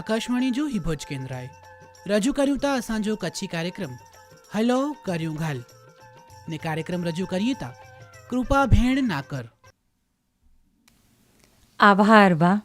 આકાશવાણી જો હિભોજ કેન્દ્રાએ. રજૂ કર્યું તા અસાંજો કચ્છી કાર્યક્રમ. હલો, કર્યું ઘાલ. ને કાર્યક્રમ રજૂ કરીએ તા કૃપા ભેણ નાકર. આભાર વા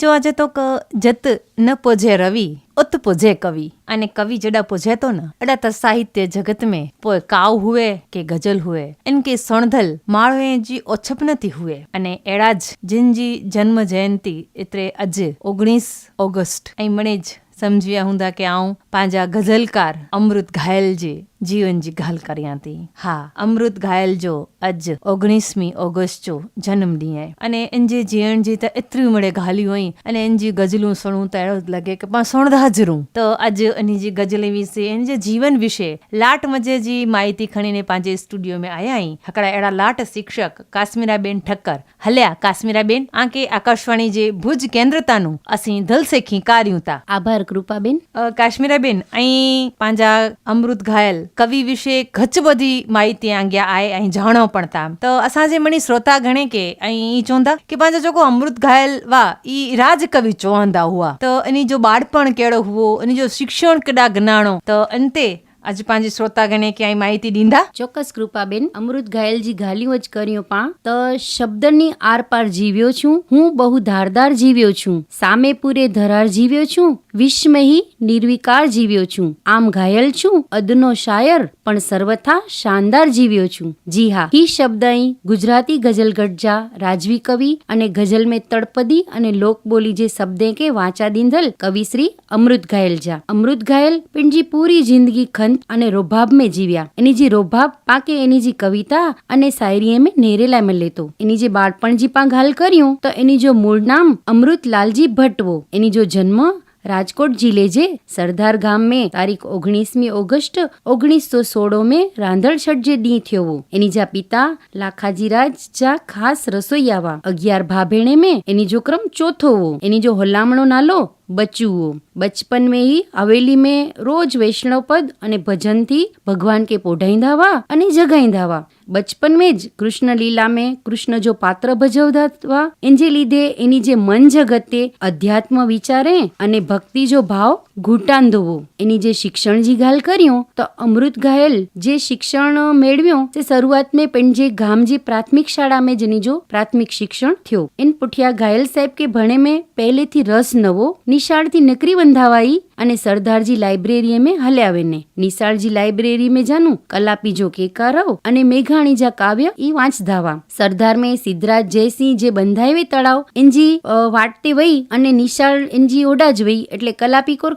જોવા જતો ક જત ન પોજે રવિ. उत्पुजे कवि અને કવિ જડા પોજેતો ન. અડા ત સાહિત્ય જગત મે પોય કાવ હુએ કે ગઝલ હુએ. ઇનકે સણધલ માળવે જી ઓછપનતી હુએ. અને એડા જ જિનજી જન્મ જયંતિ એટલે આજે ઓગણીસ ઓગસ્ટ. અહીં મણે જ સમજ્યા હુંદા કે આવું પાંજા ગઝલકાર અમૃત ઘાયલ જે જીવનજી ઘાલ કર્યા હતી હા અમૃત ઘાયલ જો અજ ઓગણીસમી ઓગસ્ટ જો જન્મ ડીએ અને એન જે જીવન જી તો એતરી મળે ઘાલી હોય અને એન જી ગઝલું સણું તો એડો લગે કે પણ સણદ હાજરું તો અજ એની જે ગઝલ વિશે એન જે જીવન વિશે લાટ મજે જી માહિતી ખણીને પાંજે સ્ટુડિયો મે આયા હી હકડા એડા લાટ શિક્ષક કાશ્મીરાબેન ઠક્કર હલ્યા કાશ્મીરાબેન આંકે આકાશવાણી જે ભુજ કેન્દ્રતાનું અસી ધલસેખી કાર્યું તા આભાર કૃપાબેન કાશ્મીરા બેન, અહીં પાંજા અમૃત ઘાયલ. કવિ વિશે ઘચ બધી માહિતી આંગ્યા આય, અહીં જાણો પણ તામ તો અસાંજે મણી શ્રોતા ઘણે કે અહીં ચોંધા કે પાંજા જોકો અમૃત ઘાયલ વા, ઈ રાજ કવિ ચોંધા હુઆ. તો એની જો બાળપણ કેળો હુઓ એની જો શિક્ષણ કડા જ્ઞાણો તો અંતે આજે પાંજે શ્રોતા ગણે ક્યાંય માહિતી દીંધા? ચોક્કસ કૃપાબેન, અમૃત ઘાયલજી ઘાલ્યું જ કર્યો પા ત શબ્દની આરપાર જીવ્યો છું, હું બહુ ધારદાર જીવ્યો છું. સામે પૂરે ધરાર જીવ્યો છું, વિશ્મહી નિર્વિકાર જીવ્યો છું. આમ ઘાયલ છું, અદનો શાયર, પણ સર્વથા શાનદાર જીવ્યો છું. જી હા હી શબ્દ અહીં ગુજરાતી ગઝલ ગઢજા રાજવી કવિ અને ગઝલ મેં તળપદી અને લોકબોલી જે શબ્દે કે વાંચા દિંધલ, કવિશ્રી અમૃત ઘાયલ જા અમૃત ઘાયલ પિંજી પૂરી જિંદગી ખન બંધ અને રોભાબ મેં જીવ્યા. એની જે રોભાબ, પાકે એની જે કવિતા અને શાયરી મેં નેરેલા મેં લેતો. એની જે બાળપણ જી પાંઘાલ કર્યું, તો એની જો મૂળ નામ અમૃતલાલજી ભટ્ટવો. એની જો જન્મ રાજકોટ જિલ્લે જે સરદાર ગામ મેં તારીખ ઓગણીસમી ઓગસ્ટ ઓગણીસો સોળો મેં રાંધણ જે દી થયો એની જા પિતા લાખાજીરાજ જા ખાસ રસોઈયાવા. અગિયાર ભાભેણે મેં એની જો ક્રમ ચોથો એની જો હોલામણો નાલો બચુઓ બચપન મેં હવેલી મેં રોજ વૈષ્ણવ પદ અને ભજનથી ભગવાન કે પોઢાઈંધાવા અને જગાઈંધાવા. બચપન મેં જ કૃષ્ણ લીલા મેં, કૃષ્ણ જો પાત્ર ભજવતા એન જે લીધે એની જે મન જગતે અધ્યાત્મ વિચારે અને ભક્તિ જો ભાવ ઘૂંટાંધવો. એની જે શિક્ષણ જીઘાલ કર્યું, તો અમૃત ઘાયલ જે શિક્ષણ મેળવ્યો, તે શરૂઆત મેં પણ ગામજી પ્રાથમિક શાળા મેં જેની જો પ્રાથમિક શિક્ષણ થયો. એન પુઠિયા ઘાયલ સાહેબ કે ભણે મેં પહેલેથી રસ નવો, ની નિશાળથી નકરી બંધાવાઈ? અને સરદારજી લાઇબ્રેરી મેં હલ્યાવેને. નિશાળજી લાઇબ્રેરી મેં જાનું, કલાપી જો કેકારવ અને મેઘાણી જા કાવ્ય ઈ વાંચધાવા. સરદાર મેં સિદ્ધરાજ જયસિંહ જે બંધાવે તળાવ, એનજી વાટતે વઈ અને નિશાળ એનજી ઓડા જ વઈ, એટલે કલાપી કોર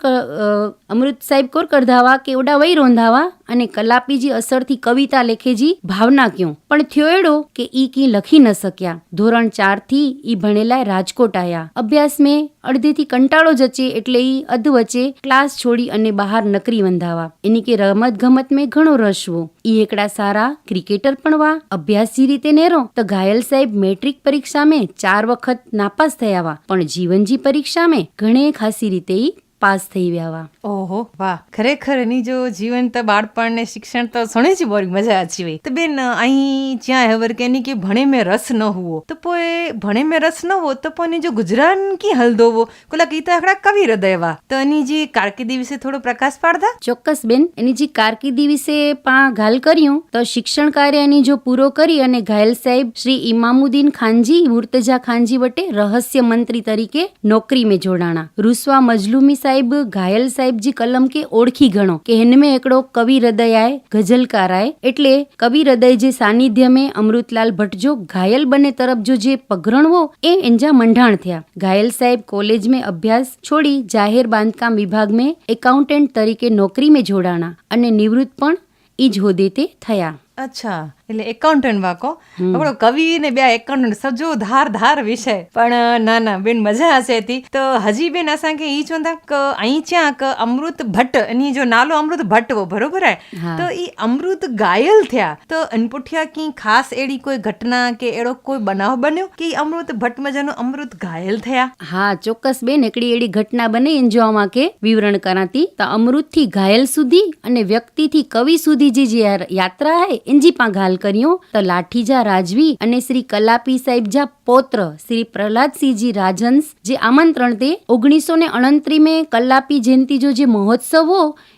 અમૃત સાહેબ કોર કરધાવા કે ઓડા વઈ રોંધાવા અને કલાપીજી અસરથી કવિતા લેખેજી ભાવના ક્યો. પણ થયો એડો કે ઈ કી લખી ન શક્યા. ધોરણ ચારથી ઈ ભણેલા રાજકોટ આયા. અભ્યાસ મેં અડધેથી કંટાળો જચે એટલે ઈ અધ વચ્ચે ક્લાસ છોડી અને બહાર નકરી વંધાવા. એની કે રમત ગમત મેં ઘણો રસ વો ઈ એકડા સારા, ક્રિકેટર પણ વા અભ્યાસી રીતે નેરો. તો ઘાયલ સાહેબ મેટ્રિક પરીક્ષા મેં ચાર વખત નાપાસ થયા પણ જીવનજી પરીક્ષા મેં ઘણે ખાસી રીતે ઈ પાસ થઈ ગયા વા. ઓહો વાહ. ખરેખર એની જો જીવન તો બાળપણ ને શિક્ષણ તો સુણે જ બહુ મજા આછી હોય. તો બેન અહીં જ્યાં હવર કેની કે ભણે મેં રસ ન હુઓ તો પોએ ભણે મેં રસ ન હો તો પોની જો ગુજરાન કી હલ દોવો? કોલા કીતા આખડા કવિ હૃદયવા તો એની જે કારકિર્દી વિશે થોડો પ્રકાશ પાડતા? ચોક્કસ બેન એની જે કારકિર્દી વિશે પા ઘાલ કર્યું તો શિક્ષણ કાર્ય એની જો પૂરો કરી અને ઘાયલ સાહેબ શ્રી ઇમામુદ્દીન ખાનજી મુર્તજા ખાનજી વટે રહસ્ય મંત્રી તરીકે નોકરી મેં જોડાણા. રૂસવા મજલુમી સાહેબ, ઘાયલ સાહેબજી કલમ કે ઓળખી ગણો. કે હેનમે એકડો કવિ હૃદયાય ગઝલકારાય. એટલે કવિ હૃદય જે સાનિધ્ય મેં અમૃતલાલ ભટ્ટ જો ઘાયલ બને તરફ જો જે પગરણવો, એ એંજા મંઢાણ થયા. ઘાયલ સાહેબ કોલેજ મેં અભ્યાસ છોડી જાહેર બાંધકામ વિભાગ મેં એકાઉન્ટન્ટ તરીકે નોકરી મેં જોડાણા અને નિવૃત્ત પણ ઈ જ હોદે તે થયા. અચ્છા. એટલે એકાઉન્ટન્ટ વાકો. આપણો કવિ ને બે એકાઉન્ટન્ટ સજો ધાર ધાર વિષય પણ ના ના બેન મજા હશે હતી તો હજી બેન અસાંકે ઈ ચોંદા અહીં ચ્યાંક અમૃત ભટ્ટ એની જો નાલો અમૃત ભટ્ટ વો બરોબર હે? તો ઈ અમૃત ગાયલ થયા. તો અનપુઠિયા કી ખાસ એડી કોઈ ઘટના કે એડો કોઈ બનાવ બન્યો કે અમૃત ભટ્ટ મજાનો અમૃત ગાયલ થયા? હા ચોક્કસ બેન એકડી એડી ઘટના બને એન જો આમાં કે વિવરણ કરાતી. તો અમૃતથી ઘાયલ સુધી અને વ્યક્તિ થી કવિ સુધી જે યાત્રા હે એનજી પા ઘાલ ગાલ કર્યો. તો લાઠીજા રાજવી અને શ્રી કલાપી સાહેબજા પૌત્ર શ્રી પ્રહલાદસિંહજી રાજહંસ જે આમંત્રણ તે ઓગણીસો ને અણત્રીમે કલાપી જયંતિજો જે મહોત્સવ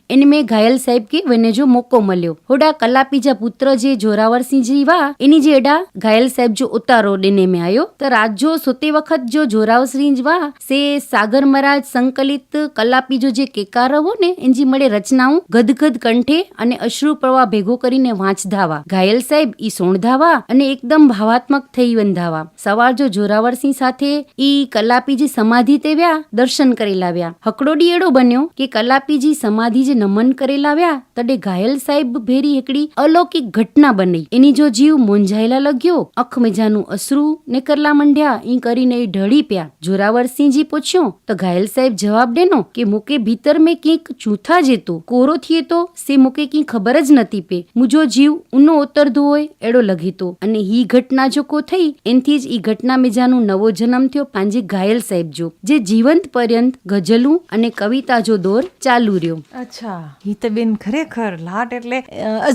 હો એને મેં ઘાયલ સાહેબ કે વને જો મોકો મળ્યો. હોડા કલાપીજા પુત્ર જે જોરાવરસિંહજી વા, એની જે એડા ઘાયલ સાહેબ જો ઉતારો દેને મે આયો. તો રાજ્યો સોતે વખત જો જોરાવરસિંહ વા, સે સાગર મહારાજ સંકલિત કલાપીજો જે કેકારવો ને, એનજી મળે રચનાઓ ગદગદ કંઠે અને અશ્રુ પ્રવાહ ભેગો કરીને વાંચધાવા. ઘાયલ સાહેબ ઈ સોણધાવા અને એકદમ ભાવાત્મક થઈ વંધાવા. સવાર જો જોરાવરસિંહ સાથે ઈ કલાપીજી સમાધિ તેવ્યા દર્શન કરી લાવ્યા હકડોડી એડો બન્યો કે કલાપીજી સમાધિ જે નમન કરી લાવ્યા, તડે ઘાયલ સાહેબ ભેરી એકડી અલૌકિક ઘટના બની. એની જો જીવ મૂંઝાયેલા લગ્યો, અખમેજાનું અશ્રુ ને કરલા મંડ્યા ઈ કરીને ઢળી પ્યા. જોરાવરસિંહજી પૂછ્યો, તો ઘાયલ સાહેબ જવાબ દેનો કે મુકે ભીતર મેં કંઈક ચૂથા જેતો? કોરો થયે તો? સે મુકે કંઈ ખબર જ નથી પે. મુજો જીવ ઉનો ઉતરદો હોય, એડો લગીતો અને હી ઘટના જો કો થઈ, એનથી જ ઈ ઘટના મેજાનું નવો જન્મ થયો પાંજે ઘાયલ સાહેબ જો. જે જીવંત પર્યંત ગઝલું અને કવિતા જો દોર ચાલુ રહ્યો. અચ્છા. અચ્છા. ગીતબેન ખરેખર લાટ એટલે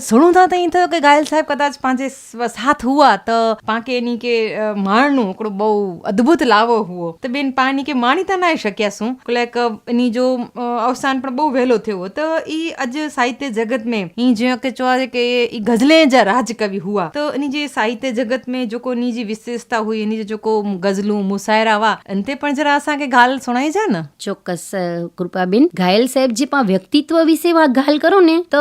સુણું થતા અહીં થયું કે ગાયલ સાહેબ કદાચ પાંચે સાથ હુઆ તો પાંકે ની કે માણનું એકડું બહુ અદ્ભુત લાવો હુઓ. તો બેન પાની કે માણીતા ના શક્યા શું? લાઈક એની જો અવસાન પણ બહુ વહેલો થયો તો ઈ અજ સાહિત્ય જગત મેં ઈ જ્યાં કે ચો કે ઈ ગઝલે જા રાજકવિ હુઆ. તો એની જે સાહિત્ય જગત મેં જો કોની જે વિશેષતા હોય એની જો કો ગઝલું મુસાયરા વા અંતે પણ જરા અસાં કે ગાલ સુણાઈ જા ને? ચોક્કસ કૃપાબેન ઘાયલ સાહેબ જે પણ વ્યક્તિત્વ વિશે ગાલ કરો ને, તો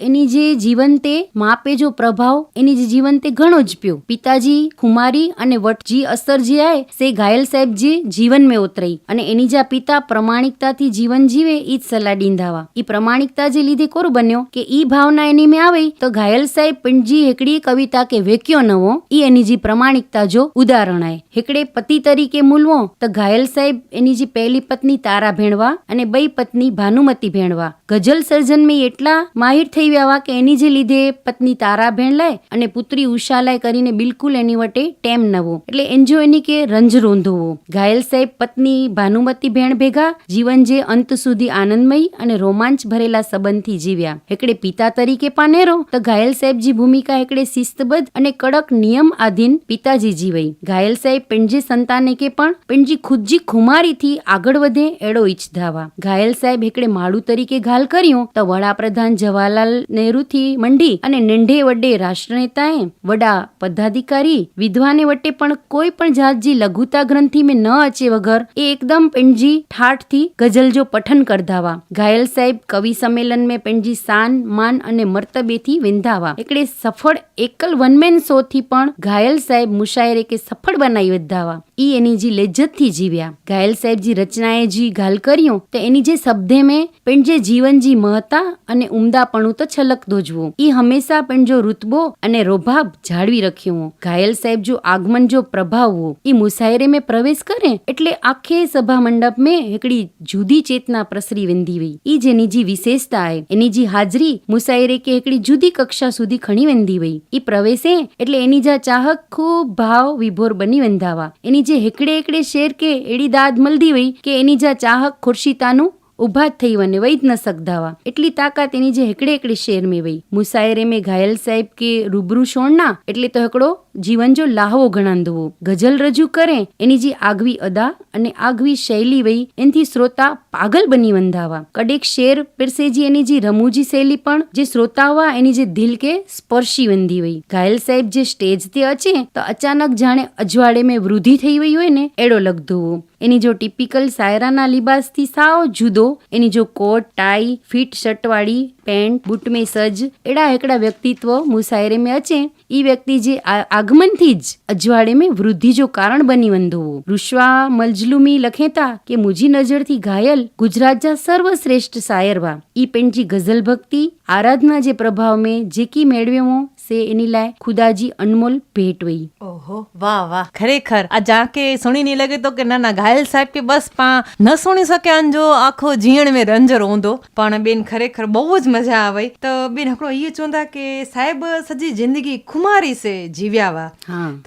એની જે જીવનતે માપે જો પ્રભાવ, એની જે જીવનતે ઘણો જ પ્યો. પિતાજી ખુમારી અને વટજી અસર આય, સે ઘાયલ સાહેબ જીવન में ઉતરાઈ. અને એની જે પિતા પ્રમાણિકતાથી જીવન જીવે ઈ જ સલાહ ડીંધાવા. ઈ પ્રમાણિકતા જે લીધે કોર બન્યો કે ઈ ભાવના એની મેં આવી, તો ઘાયલ સાહેબ પંજી હેકડી કવિતા કે વેક્યો નવો, ઈ એની જે પ્રમાણિકતા જો ઉદાહરણ આય. હેકડે પતિ તરીકે મૂલવો, તો ઘાયલ સાહેબ એની જે પહેલી પત્ની તારા ભેણવા અને બે પત્ની ભાનુમતી ભેણવા. ગઝલ સર્જન મેં એટલા માહિર થઈ ગયા કે એની જે લીધે પત્ની તારા લાય અને પુત્રી ઉષા લાય કરીને બિલકુલ એની વટે ટેમ નવો એટલે એન્જો એની કે રંજ રોંધવો ઘાયલ સાહેબ, પત્ની, ભાનુમતી ભેણ ભેગા જીવન જે અંત સુધી આનંદમય અને રોમાંચ ભરેલા સંબંધથી જીવ્યા. એકડે પિતા તરીકે પાનેરો, તો ઘાયલ સાહેબજી ભૂમિકા એકડે શિસ્તબદ્ધ અને કડક નિયમ આધીન પિતાજી જીવાઈ. ઘાયલ સાહેબ પિંડજી સંતાને કે પણ પિંડજી ખુદજી ખુમારીથી આગળ વધે એડો ઈચ્છધાવા ઘાયલ સાહેબ એકડે માળું તરીકે ઘાલ કર્યું તો વડાપ્રધાન જવાહરલાલ નહેરુથી મંડી અને નેંઢે વડે રાષ્ટ્રનેતાએ વડા પદાધિકારી વિધવાને વટે પણ કોઈ પણ જાતજી લઘુતા ગ્રંથિ મેં ન અચે વગર એ એકદમ પેંડજી ઠાઠથી ગઝલજો પઠન કરધાવા. ઘાયલ સાહેબ કવિ સંમેલન મેં પેંડજી શાન માન અને મર્તબેથી વિંધાવા. એકડે સફળ એકલ વનમેન શો થી પણ ઘાયલ સાહેબ મુશાયરે કે સફળ બનાવી વધાવા. ઈ એની જી લેજ્જતથી જીવ્યા. ઘાયલ સાહેબજી રચનાએ જી ઘાલ કર્યું, તો એની જે શબ્દે મેં પણ જે જીવનજી મહતા અને ઉમદાપણું તો છલક દોજવું ઈ હંમેશા પણ જો રુતબો અને રોભાબ જાળવી રખ્યો. ઘાયલ સાહેબ જો આગમન જો પ્રભાવવો, ઈ મુસાયરે મેં પ્રવેશ કરે એટલે આખે સભા મંડપ મેં એકડી જુદી ચેતના પ્રસરી વેંધી વઈ ઈ જેની જી વિશેષતા હે એની જી હાજરી મુસાયરે કે એકડી જુદી કક્ષા સુધી ખણી વેંધી વઈ ઈ પ્રવેશે એટલે એની જા ચાહક ખૂબ ભાવ વિભોર બની વેંધાવા એની જે હેકડે એકડે શેર કે એડી દાદ મલદી વઈ કે એની જા ચાહક ખુરશીતાનું ઊભા જ થઈ વને વૈદ ન સકધાવા એટલી તાકાત એની જે હેકડે એકડે શેર મેં વઈ મુસાયરે મેં ઘાયલ સાહેબ કે રૂબરૂ શોણના એટલે તો હેકડો જીવન જો લાહવો ગણાંધવો ગઝલ રજૂ કરે, એની જે આગવી અદા અને આગવી શૈલી વઈ એનથી શ્રોતા પાગલ બની વંધાવા. કડેક શેર પિરસેજી એની જે રમૂજી શૈલી પણ, જે શ્રોતાવા એની જે દિલ કે સ્પર્શી વંધી વઈ ઘાયલ સાહેબ જે સ્ટેજ તે અચે, તો અચાનક જાણે અજવાળે મેં વૃદ્ધિ થઈ વઈ હોય ને, એડો લગધુવો એની જો ટિપિકલ સાયરાના લિબાસથી સાવ જુદો, એની જો કોટ ટાઈ ફિટ શર્ટવાળી પેન્ટ બૂટ મેં સજ એડા એકડા વ્યક્તિત્વ મુસાયરે મેં અચે, ઈ વ્યક્તિ જે આગમનથી જ અજવાળે મેં વૃદ્ધિ જો કારણ બની વંધુવો રુશ્વા મલજલુમી લખેતા કે મુજી નજરથી ઘાયલ ગુજરાત જા સર્વશ્રેષ્ઠ સાયરવા. ઈ પેન્ટજી ગઝલ ભક્તિ, આરાધના જે પ્રભાવ મેં જેકી મેળવ્યો સે એની લાય ખુદાજી અનમોલ ભેટ વઈ ઓહો, વાહ વાહ. ખરેખર, આ જાકે સુણી નહીં લગે તો કે ના ના ઘાયલ ગાયલ સાહેબ કે બસ પા ન સુણી શકે અંજો આખો જીણ મેં રંજર ઊંધો. પણ બેન ખરેખર બહુ જ મજા આવે. તો બેન હકડો એ ચોંધા કે સાહેબ સજી જિંદગી ખુમારી છે જીવ્યાવા.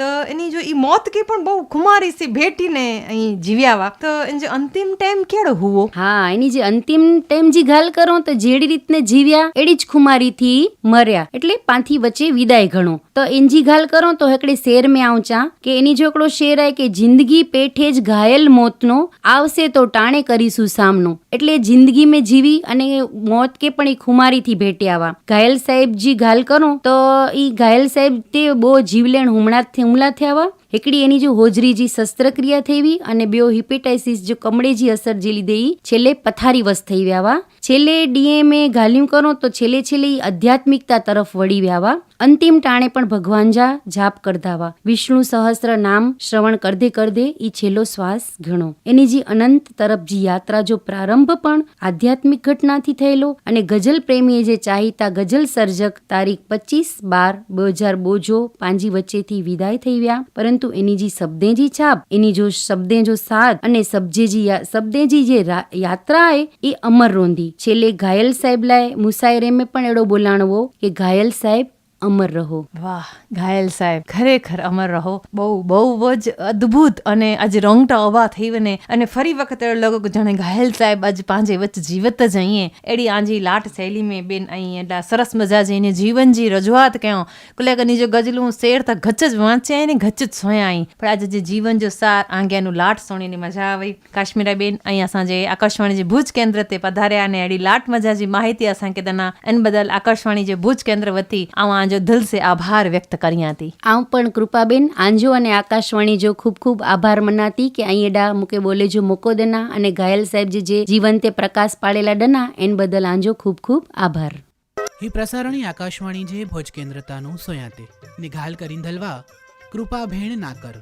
તો એની જો એ મોત કે પણ બહુ ખુમારી છે ભેટીને અહીં જીવ્યાવા. તો એની જે અંતિમ ટાઈમ કેડો હુવો? હા એની જે અંતિમ ટાઈમ જે ગાલ કરો તો જેડી રીતને જીવ્યા એડી જ ખુમારી થી મર્યા. એટલે પાંથી વચ્ચે વિદાય ઘણો. તો એનજી ગાલ કરો તો હેકડે શેર મેં આવું કે એની જો એકડો શેર આય કે જિંદગી પેઠે જ ઘાયલ મોતનો આવશે તો ટાણે કરીશું સામનો. એટલે જિંદગી મેં જીવી અને મોત કે પણ એ ખુમારીથી ભેટ્યાવા ઘાયલ સાહેબજી ઘાલ કરો તો એ ઘાયલ સાહેબ તે બહુ જીવલેણ હુમલા હુમલા થયાવા એકડી એની જો હોજરીજી શસ્ત્રક્રિયા થઈવી અને બે હિપેટાઇસિસ જો કમળેજી અસર જે લીધે એ છેલ્લે પથારી વસ થઈ વ્યાવા છેલ્લે ડીએમએ ગાલ્યું કરો તો છેલ્લે છેલ્લે આધ્યાત્મિકતા તરફ વળી વ્યાવા અંતિમ ટાણે પણ ભગવાન જા જાપ કરધાવા વિષ્ણુ સહસ્ત્ર નામ શ્રવણ કરદે કરદે ઈ છેલ્લો શ્વાસ ઘણો. એની જે અનંત તરફ જે યાત્રા જો પ્રારંભ પણ આધ્યાત્મિક ઘટનાથી થયેલો અને ગઝલ પ્રેમીએ જે ચાહીતા ગઝલ સર્જક તારીખ પચીસ બાર બે હજાર બોજો પાંજી વચ્ચેથી વિદાય થઈ ગયા પરંતુ એની જે શબ્દેજી છાપ, એની જો શબ્દે જો સાથ અને સબ્જેજી શબ્દેજી જે યાત્રા એ એ અમર રોંધી. છેલ્લે ઘાયલ સાહેબ લાય મુસાયરેમે પણ એડો બોલાણવો કે ઘાયલ સાહેબ અમર રહો. વાહ, ઘાયલ સાહેબ, ખરેખર અમર રહો. બહુ બહુ જ અદ્ભુત અને આજે રોંગટા ઊભા થઈને અને ફરી વખત લોકો જાણે ઘાયલ સાહેબ આજ પાંજે વચ્ચે જીવત જ અહીં એડી આંજી લાટ થયેલી મેં બેન અહીં એટલા સરસ મજા જઈને જીવનજી રજૂઆત કયો કુલેગની જો ગજલું શેર તો ઘચ જ વાંચ્યા ને ઘચ જ સોયા અહીં પણ આજે જે જીવન જો સાર, આંગ્યાનું લાટ સોણીની મજા આવી. કાશ્મીરા બેન અહીં અસાંજે આકાશવાણી જે ભુજ કેન્દ્ર તે પધાર્યા અને એડી લાટ મજા જે માહિતી અસાંકે તના એન બદલ આકાશવાણી જે ભુજ કેન્દ્ર વતી આવા પાંજો દિલ આભાર વ્યક્ત કર્યા હતી આમ પણ કૃપાબેન આંજો અને આકાશવાણી જો ખૂબ ખૂબ આભાર મનાતી કે અહીં એડા મૂકે બોલે જો મોકો દના અને ઘાયલ સાહેબ જે જીવંતે પ્રકાશ પાડેલા ડના એન બદલ આંજો ખૂબ ખૂબ આભાર. હી પ્રસારણી આકાશવાણી જે ભોજ કેન્દ્રતાનું સોયાતે. નિઘાલ કરીન ધલવા કૃપાભેણ ના કર